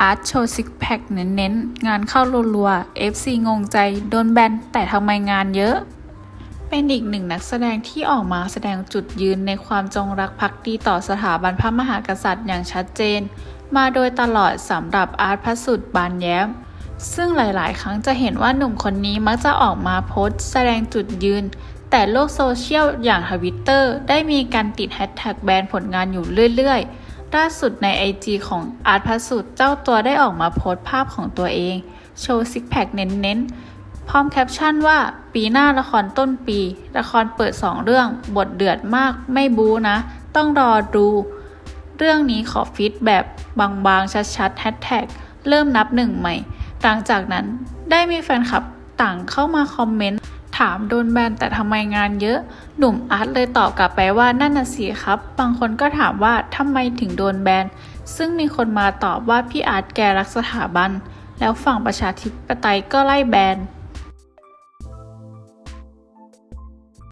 อาร์ตโชว์ซิกแพคเน้นๆ งานเข้ารัวๆ FC งงใจ โดนแบน แต่ทำไมงานเยอะ เป็นอีกหนึ่งนักแสดงที่ออกมาแสดงจุดยืนในความจงรักภักดีต่อสถาบันพระมหากษัตริย์อย่างชัดเจน มาโดยตลอดสำหรับอาร์ตพระสุดบานแย้ม ซึ่งหลายๆ ครั้งจะเห็นว่าหนุ่มคนนี้มักจะออกมาโพสต์แสดงจุดยืน แต่โลกโซเชียลอย่างทวิตเตอร์ได้มีการติดแฮชแท็กแบนผลงานอยู่เรื่อยๆ ล่าสุดใน IG ของอาร์ตพระสุดเจ้าตัวได้ออกมาโพสต์ภาพของตัวเอง โชว์ซิกแพคเน้นๆ พร้อมแคปชั่นว่า ปีหน้าละครต้นปี ละครเปิด 2 เรื่อง บทเดือดมากไม่บูนะ ต้องรอดู เรื่องนี้ขอฟีดแบบบางๆ ชัดๆแฮชแท็กเริ่มนับหนึ่งใหม่ หลังจากนั้นได้มีแฟนคลับต่างเข้ามาคอมเมนต์ ถามโดนแบนแต่ทำไมงานเยอะ หนุ่มอาร์ตเลยตอบกลับไปว่านั่นน่ะสิครับ บางคนก็ถามว่าทำไมถึงโดนแบน ซึ่งมีคนมาตอบว่าพี่อาร์ตแกรักสถาบัน แล้วฝั่งประชาธิปไตยก็ไล่แบน